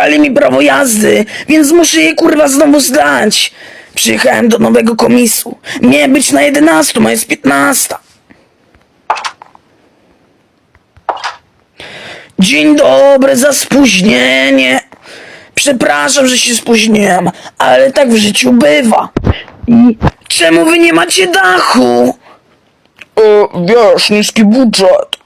Zabrali mi prawo jazdy, więc muszę je kurwa znowu zdać. Przyjechałem do nowego komisu. Miałem być na 11, a jest 15. Dzień dobry za spóźnienie. Przepraszam, że się spóźniłem, ale tak w życiu bywa. I czemu wy nie macie dachu? E, wiesz, niski budżet.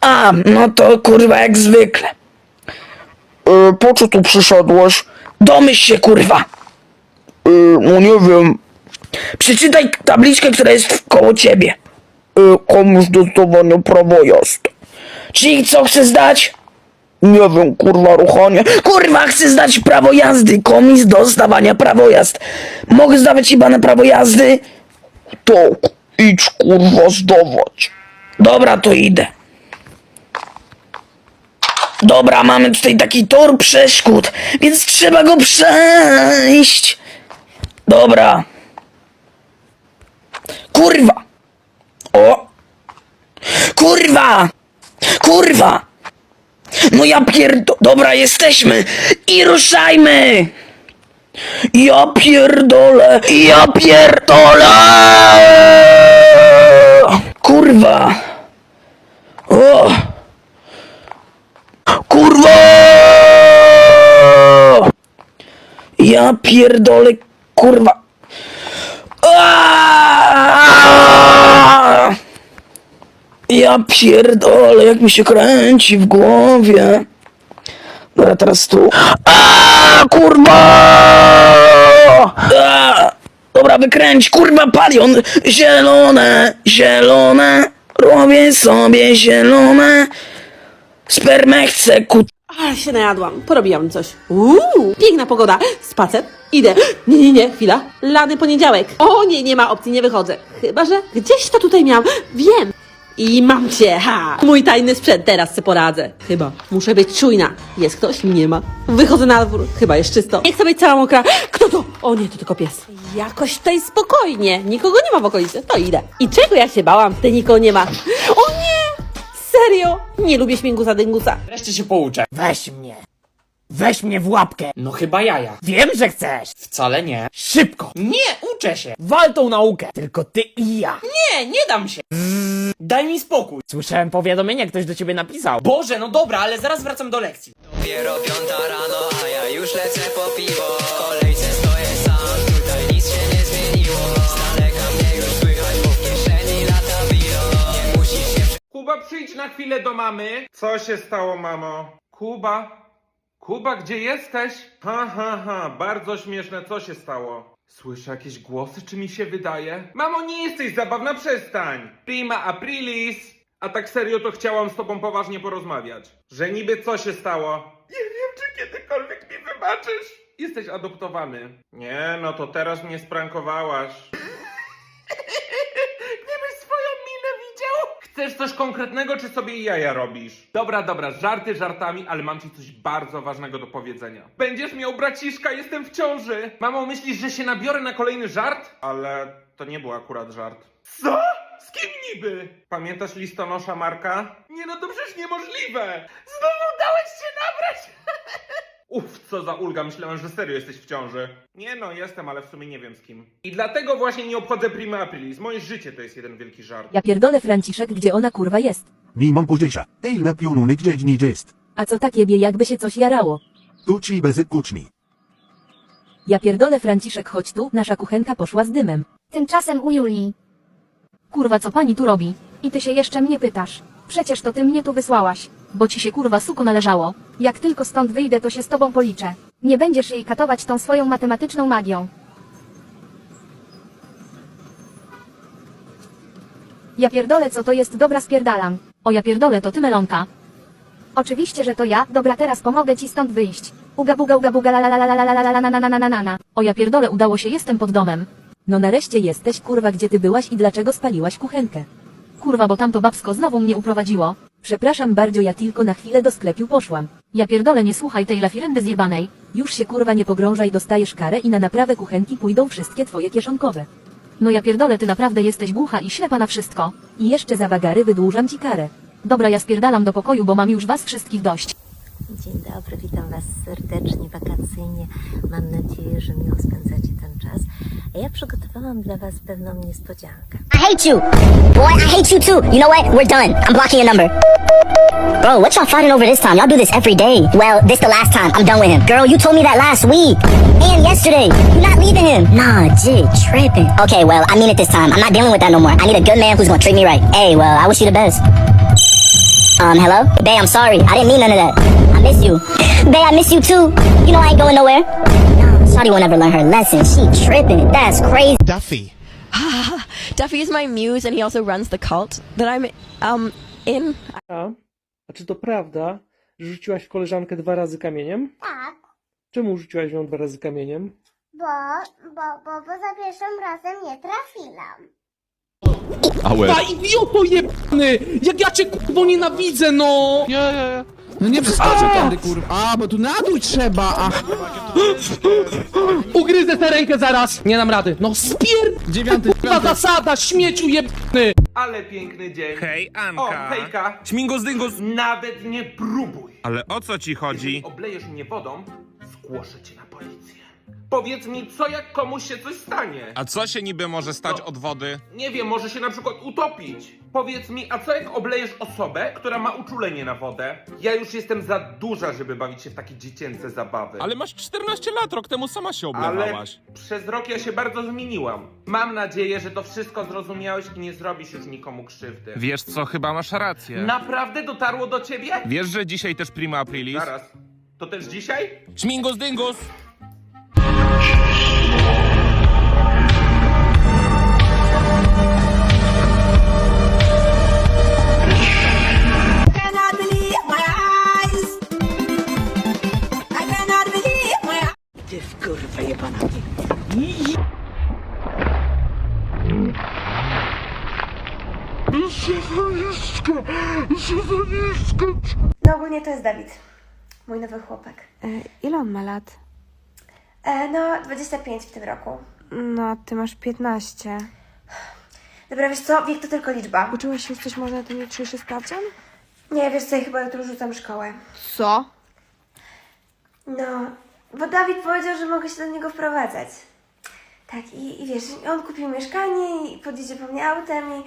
A, no to kurwa jak zwykle. E, po co tu przyszedłeś? Domyśl się, kurwa. E, no nie wiem. Przeczytaj tabliczkę, która jest koło ciebie. E, komuś do zdawania prawo jazdy. Czyli co chcę zdać? Nie wiem, kurwa, ruchanie. Kurwa, chcę zdać prawo jazdy. Komis do zdawania prawo jazd. Mogę zdawać chyba na prawo jazdy? Tak, idź kurwa zdawać. Dobra, to idę. Dobra, mamy tutaj taki tor przeszkód, więc trzeba go przejść. Dobra. Kurwa. O. Kurwa. Kurwa. No ja pierdo... Dobra, jesteśmy. I ruszajmy. Ja pierdolę. Ja pierdolę. Kurwa. O. Kurwa! Ja pierdolę, kurwa. Aaaa! Ja pierdolę, jak mi się kręci w głowie. Dobra, teraz tu. A kurwa! Dobra, wykręć, kurwa, palion! Zielone, zielone, robię sobie zielone. Spermę chcę, kut... Ale się najadłam, porobiłam coś. Uuu, piękna pogoda. Spacer, idę. Nie, nie, nie, chwila. Lany poniedziałek. O nie, nie ma opcji, nie wychodzę. Chyba, że gdzieś to tutaj miałam. Wiem. I mam cię, ha! Mój tajny sprzęt, teraz se poradzę. Chyba. Muszę być czujna. Jest ktoś? Nie ma. Wychodzę na dwór. Chyba jest czysto. Nie chcę być cała mokra. Kto to? O nie, to tylko pies. Jakoś tutaj spokojnie. Nikogo nie ma w okolicy. To idę. I czego ja się bałam? Tutaj nikogo nie ma. O nie! Serio? Nie lubię śmigusa dyngusa. Wreszcie się pouczę. Weź mnie. Weź mnie w łapkę. No chyba jaja. Wiem, że chcesz. Wcale nie. Szybko. Nie, uczę się. Wal tą naukę. Tylko ty i ja. Nie, nie dam się. Daj mi spokój. Słyszałem powiadomienie, ktoś do ciebie napisał. Boże, no dobra, ale zaraz wracam do lekcji. Dopiero piąta rano, a ja już lecę po piwo na chwilę do mamy. Co się stało, mamo? Kuba? Kuba, gdzie jesteś? Ha, ha, ha, bardzo śmieszne, co się stało? Słyszę jakieś głosy, czy mi się wydaje? Mamo, nie jesteś zabawna, przestań! Prima aprilis! A tak serio to chciałam z tobą poważnie porozmawiać. Że niby co się stało? Nie wiem, czy kiedykolwiek mi wybaczysz. Jesteś adoptowany. Nie, no to teraz mnie sprankowałaś. Chcesz coś konkretnego, czy sobie jaja robisz? Dobra, dobra, żarty żartami, ale mam ci coś bardzo ważnego do powiedzenia. Będziesz miał braciszka, jestem w ciąży! Mamo, myślisz, że się nabiorę na kolejny żart? Ale to nie był akurat żart. Co? Z kim niby? Pamiętasz listonosza Marka? Nie no, to przecież niemożliwe! Znowu dałeś się nabrać! Uff, co za ulga, myślałem, że serio jesteś w ciąży. Nie no, jestem, ale w sumie nie wiem z kim. I dlatego właśnie nie obchodzę Prima Aprilis. Moje życie to jest jeden wielki żart. Ja pierdolę Franciszek, gdzie ona kurwa jest. Wi mam pożycza. Tej lepionunek dziedźni jest. A co takie bie jakby się coś jarało. Tu ci bez kuczni. Ja pierdolę Franciszek, chodź tu, nasza kuchenka poszła z dymem. Tymczasem u Julii. Kurwa, co pani tu robi? I ty się jeszcze mnie pytasz. Przecież to ty mnie tu wysłałaś. Bo ci się kurwa suko należało. Jak tylko stąd wyjdę, to się z tobą policzę. Nie będziesz jej katować tą swoją matematyczną magią. Ja pierdolę, co to jest, dobra spierdalam. O ja pierdolę, to ty melonka. Oczywiście, że to ja, dobra teraz pomogę ci stąd wyjść. Uga buga uga buga la la la la la la la na na na na na. O ja pierdolę, udało się, jestem pod domem. No nareszcie jesteś, kurwa, gdzie ty byłaś i dlaczego spaliłaś kuchenkę? Kurwa, bo tamto babsko znowu mnie uprowadziło. Przepraszam bardzo, ja tylko na chwilę do sklepu poszłam. Ja pierdolę, nie słuchaj tej lafiryndy zjebanej. Już się kurwa nie pogrążaj, dostajesz karę i na naprawę kuchenki pójdą wszystkie twoje kieszonkowe. No ja pierdolę, ty naprawdę jesteś głucha i ślepa na wszystko. I jeszcze za wagary wydłużam ci karę. Dobra, ja spierdalam do pokoju, bo mam już was wszystkich dość. Dzień dobry, witam Was serdecznie, wakacyjnie. Mam nadzieję, że miło spędzacie ten czas. A ja przygotowałam dla Was pewną niespodziankę. I hate you. Boy, I hate you too. You know what? We're done. I'm blocking your number. Bro, what y'all fighting over this time? Y'all do this every day. Well, this the last time. I'm done with him. Girl, you told me that last week. And yesterday. You're not leaving him. Nah, jit, tripping. Okay, well, I mean it this time. I'm not dealing with that no more. I need a good man who's gonna treat me right. Hey, well, I wish you the best. Um, hello? Bae, I'm sorry. I didn't mean none of that. I miss you. Bae, I miss you too. You know I ain't going nowhere. Nah, Shawty won't ever learn her lesson. She tripping. That's crazy. Duffy. Duffy is my muse and he also runs the cult that I'm um in. A? A czy to prawda, że rzuciłaś koleżankę dwa razy kamieniem? Tak, Czemu rzuciłaś ją dwa razy kamieniem? bo, bo, bo, bo za pierwszym razem nie trafiłam. A idioto jebany! Jak ja cię kurwo nienawidzę, no! No nie przeskocę tędy, kurwa. A, bo tu na dół trzeba. A, Ugryzę tę rękę zaraz! Nie dam rady. No spier... dziewiąty, Kurwa zasada, śmieciu jebany! Ale piękny dzień. Hej, O, hejka. Śmingus dyngus. Nawet nie próbuj. Ale o co ci Jeżeli oblejesz mnie wodą, zgłoszę cię na. Powiedz mi, co jak komuś się coś stanie? A co się niby może stać No. od wody? Nie wiem, może się na przykład utopić. Powiedz mi, a co jak oblejesz osobę, która ma uczulenie na wodę? Ja już jestem za duża, żeby bawić się w takie dziecięce zabawy. Ale masz 14 lat, rok temu sama się Ale przez rok ja się bardzo zmieniłam. Mam nadzieję, że to wszystko zrozumiałeś i nie zrobisz już nikomu krzywdy. Wiesz co, chyba masz rację. Naprawdę dotarło do ciebie? Wiesz, że dzisiaj też prima aprilis? Zaraz. To też dzisiaj? Śmingus dyngus! No ogólnie to jest Dawid, mój nowy chłopak. ile on ma lat? E, no, 25 w tym roku. No, a ty masz 15. Dobra, wiesz co, wiek to tylko liczba. Uczyłaś się coś może na ten jutrzejszy sprawdzian? Nie, wiesz co, ja chyba jutro rzucam szkołę. Co? No, bo Dawid powiedział, że mogę się do niego wprowadzać. Tak, i, i wiesz, on kupił mieszkanie i podjedzie po mnie autem i...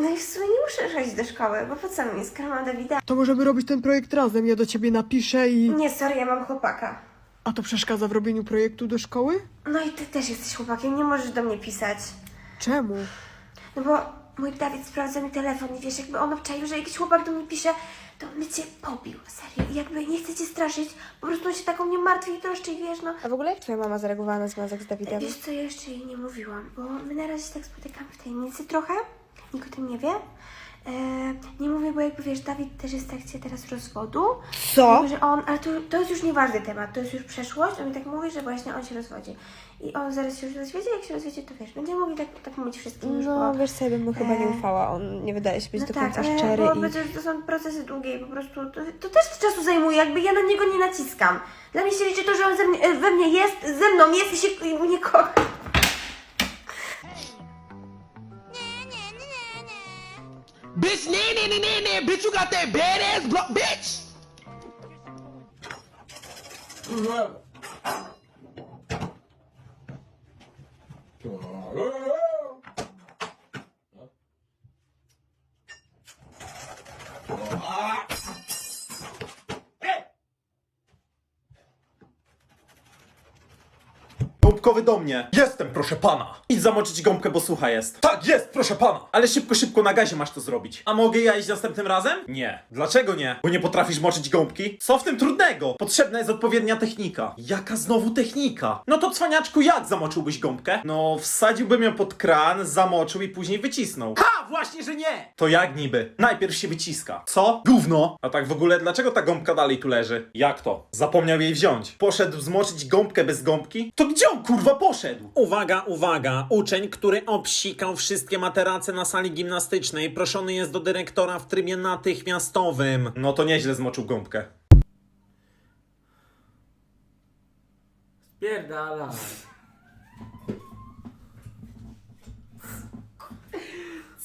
No i w sumie nie muszę chodzić do szkoły, bo po co mi, skoro mam Dawida? To możemy robić ten projekt razem. Ja do ciebie napiszę i. Nie, sorry, ja mam chłopaka. A to przeszkadza w robieniu projektu do szkoły? No i ty też jesteś chłopakiem, nie możesz do mnie pisać. Czemu? No bo mój Dawid sprawdza mi telefon i wiesz, jakby on obczaił, że jakiś chłopak do mnie pisze, to on by cię pobił, serio. Jakby nie chcę cię straszyć, po prostu on się taką nie martwi i troszczy i wiesz, no. A w ogóle jak twoja mama zareagowała na związek z Dawidem? Wiesz co, ja jeszcze jej nie mówiłam, bo my na razie się tak spotykamy w tajemnicy trochę, nikt o tym nie wie. E, nie mówię, bo jakby wiesz, Dawid też jest w trakcie teraz rozwodu. Co? Jakby, że on, ale to, to jest już nieważny temat, to jest już przeszłość. On mi tak mówi, że właśnie on się rozwodzi. I on zaraz się już rozwiedzie, jak się rozwiedzie, to wiesz, będziemy mogli tak, tak mówić wszystkim już, No, bo... wiesz sobie, bym mu chyba nie E, ufała. On nie wydaje się być No do tak, końca ale szczery bo i... będzie, to są procesy długie i po prostu to, to też czasu zajmuje, jakby ja na niego nie naciskam. Dla mnie się liczy to, że on ze mnie, e, we mnie jest, ze mną jest i się i mnie kocha. Bitch, nee nee nee nee bitch, you got that badass block, bitch. Come on. Do mnie. Jestem, proszę pana. Idź zamoczyć gąbkę, bo sucha jest. Tak, jest, proszę pana. Ale szybko, szybko na gazie masz to zrobić. A mogę ja iść następnym razem? Nie. Dlaczego nie? Bo nie potrafisz moczyć gąbki? Co w tym trudnego? Potrzebna jest odpowiednia technika. Jaka znowu technika? No to cwaniaczku, jak zamoczyłbyś gąbkę? No, wsadziłbym ją pod kran, zamoczył i później wycisnął. Ha, właśnie, że nie! To jak niby? Najpierw się wyciska. Co? Gówno! A tak w ogóle, dlaczego ta gąbka dalej tu leży? Jak to? Zapomniał jej wziąć. Poszedł zmoczyć gąbkę bez gąbki? To gdzie on kurwa poszedł? Uwaga, uwaga! Uczeń, który obsikał wszystkie materace na sali gimnastycznej, proszony jest do dyrektora w trybie natychmiastowym. No to nieźle zmoczył gąbkę. Spierdala.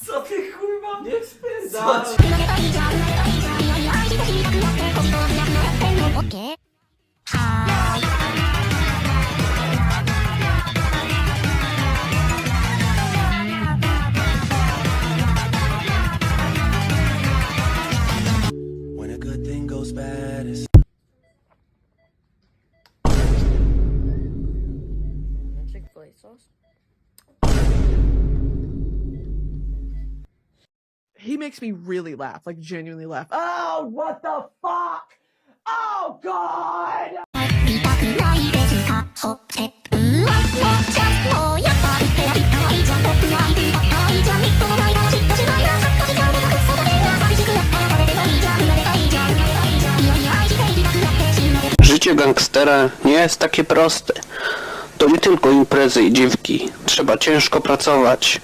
Co ty kurwa? Nie spierdala. He makes me really laugh, like genuinely laugh. Oh, what the fuck? Oh, God! Życie gangstera nie jest takie proste. To nie tylko imprezy i dziwki. Trzeba ciężko pracować,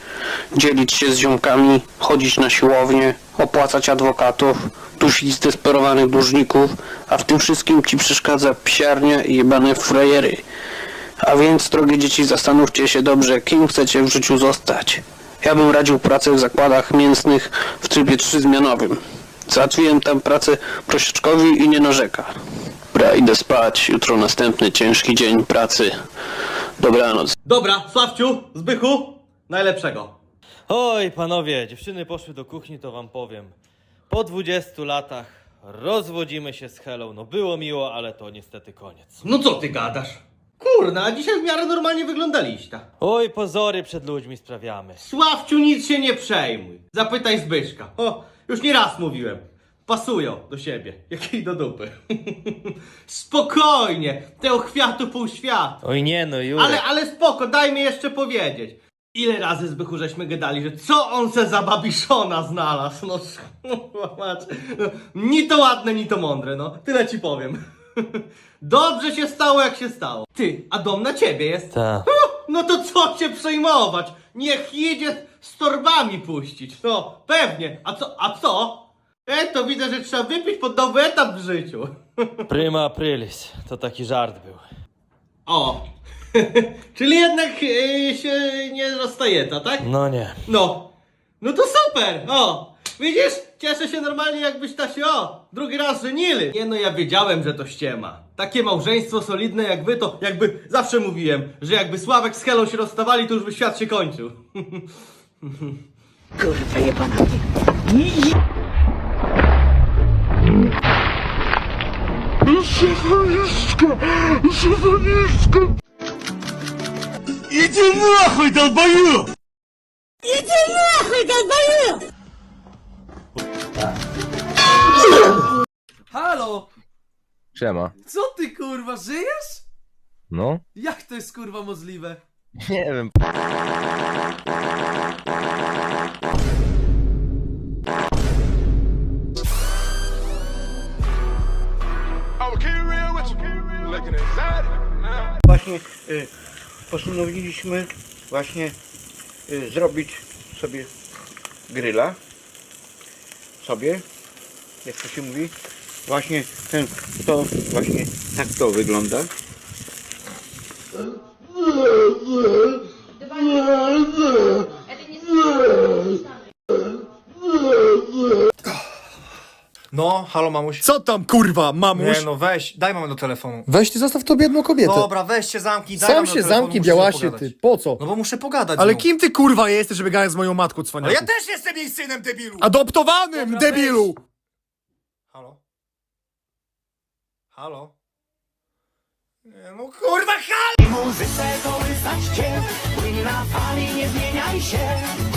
dzielić się z ziomkami, chodzić na siłownię, opłacać adwokatów, dusić zdesperowanych dłużników, a w tym wszystkim ci przeszkadza psiarnia i jebane frajery. A więc, drogie dzieci, zastanówcie się dobrze, kim chcecie w życiu zostać. Ja bym radził pracę w zakładach mięsnych w trybie trzyzmianowym. Załatwiłem tam pracę prosiaczkowi i nie narzeka. Dobra, idę spać. Jutro następny ciężki dzień pracy. Dobranoc. Dobra, Sławciu, Zbychu, najlepszego. Oj, panowie, dziewczyny poszły do kuchni, to wam powiem. Po 20 latach rozwodzimy się z Helą. No było miło, ale to niestety koniec. No co ty gadasz? Kurna, a dzisiaj w miarę normalnie wyglądaliście. Oj, pozory przed ludźmi sprawiamy. Sławciu, nic się nie przejmuj. Zapytaj Zbyszka. O, już nie raz mówiłem. Pasują do siebie, jak i do dupy. Spokojnie, tego kwiatu pół świata. Oj nie no, Jurek. Ale, ale spoko, daj mi jeszcze powiedzieć. Ile razy Zbychu żeśmy gadali, że co on se za babiszona znalazł? No, zobacz. no ni to ładne, ni to mądre, no. Tyle ci powiem. Dobrze się stało, jak się stało. Ty, a dom na ciebie jest? Ta. No to co się przejmować? Niech jedzie z torbami puścić. No, pewnie. A co? A co? E, to widzę, że trzeba wypić pod nowy etap w życiu. Prima aprilis. To taki żart był. O. Czyli jednak e, się nie rozstaje to, tak? No nie. No. No to super. O. Widzisz? Cieszę się normalnie jakbyś ta się o, drugi raz żenili. Nie no, ja wiedziałem, że to ściema. Takie małżeństwo solidne jak wy, to jakby zawsze mówiłem, że jakby Sławek z Helą się rozstawali, to już by świat się kończył. Kurwa jebana. Idzie nахуй, долбою! Halo! Siema. Co ty kurwa, żyjesz? No? Jak to jest kurwa możliwe? Nie wiem. Właśnie y, postanowiliśmy właśnie y, zrobić sobie gryla. Sobie, jak to się mówi. Właśnie ten, to właśnie tak to wygląda. No, halo mamuś. Co tam kurwa, mamuś? Nie no, weź, daj mamę do telefonu. Weź ty zostaw tą biedną kobietę. Dobra, weź się zamknij, daj Sam mamę do się telefonu, zamknij, muszę z nią białasie, pogadać. ty. Po co? No bo muszę pogadać Ale z nią. kim ty kurwa jesteś, żeby gadać z moją matką, No cwaniaku? ja też jestem jej synem, debilu! Adoptowanym, Dobra, debilu! Halo? Halo? Nie no kurwa, halo! Muzyce kołysać cię, płyń na fali, nie zmieniaj się.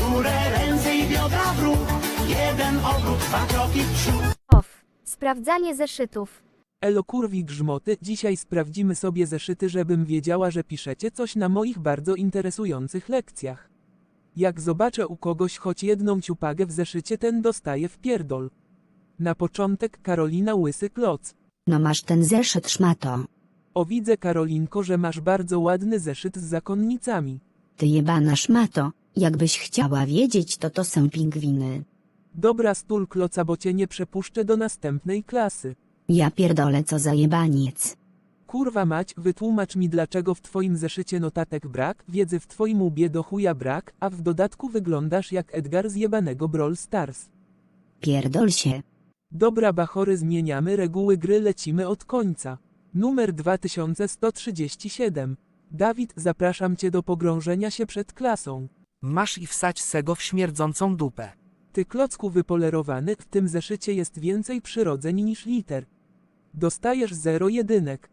Górę, ręce i biodra w ruch, jeden obrót, dwa kroki w przód. Sprawdzanie zeszytów. Elo kurwi grzmoty, dzisiaj sprawdzimy sobie zeszyty, żebym wiedziała, że piszecie coś na moich bardzo interesujących lekcjach. Jak zobaczę u kogoś choć jedną ciupagę w zeszycie, ten dostaje w pierdol. Na początek Karolina Łysy Kloc. No masz ten zeszyt szmato. O widzę Karolinko, że masz bardzo ładny zeszyt z zakonnicami. Ty jebana szmato. Jakbyś chciała wiedzieć, to to są pingwiny. Dobra stul kloca, bo cię nie przepuszczę do następnej klasy. Ja pierdolę co za jebaniec. Kurwa mać, wytłumacz mi dlaczego w twoim zeszycie notatek brak, wiedzy w twoim łbie do chuja brak, a w dodatku wyglądasz jak Edgar z jebanego Brawl Stars. Pierdol się. Dobra bachory zmieniamy reguły gry lecimy od końca. Numer 2137. Dawid zapraszam cię do pogrążenia się przed klasą. Masz i wsać sego w śmierdzącą dupę. Ty klocku wypolerowany, w tym zeszycie jest więcej przyrodzeń niż liter. Dostajesz 0 jedynek.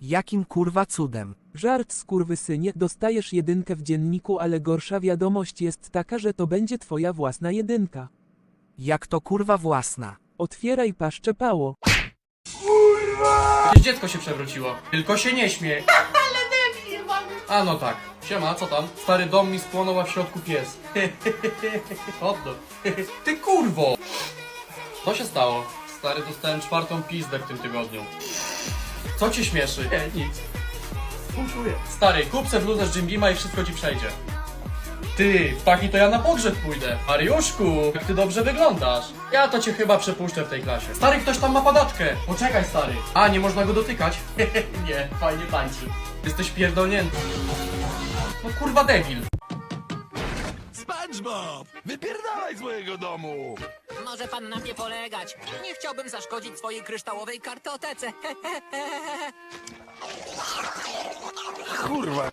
Jakim kurwa cudem? Żart skurwysynie, dostajesz jedynkę w dzienniku, ale gorsza wiadomość jest taka, że to będzie twoja własna jedynka. Jak to kurwa własna? Otwieraj paszczę pało. Jakieś dziecko się przewróciło. Tylko się nie śmiej. Ale debil, A no tak. Siema, co tam? Stary dom mi spłonął, a w środku pies. Oddech. Ty kurwo! Co się stało? Stary, dostałem czwartą pizdę w tym tygodniu. Co ci śmieszy? Nie, nic. Współczuję. Stary, kup se bluzę z Jim Beama i wszystko ci przejdzie. Ty, taki to ja na pogrzeb pójdę. Mariuszku, jak ty dobrze wyglądasz. Ja to cię chyba przepuszczę w tej klasie. Stary, ktoś tam ma padaczkę. Poczekaj, stary. A, nie można go dotykać? nie, fajnie tańczy. Jesteś pierdolnięty. Kurwa debil. SpongeBob! Wypierdalaj z mojego domu! Może pan na mnie polegać. Nie chciałbym zaszkodzić swojej kryształowej kartotece. Kurwa.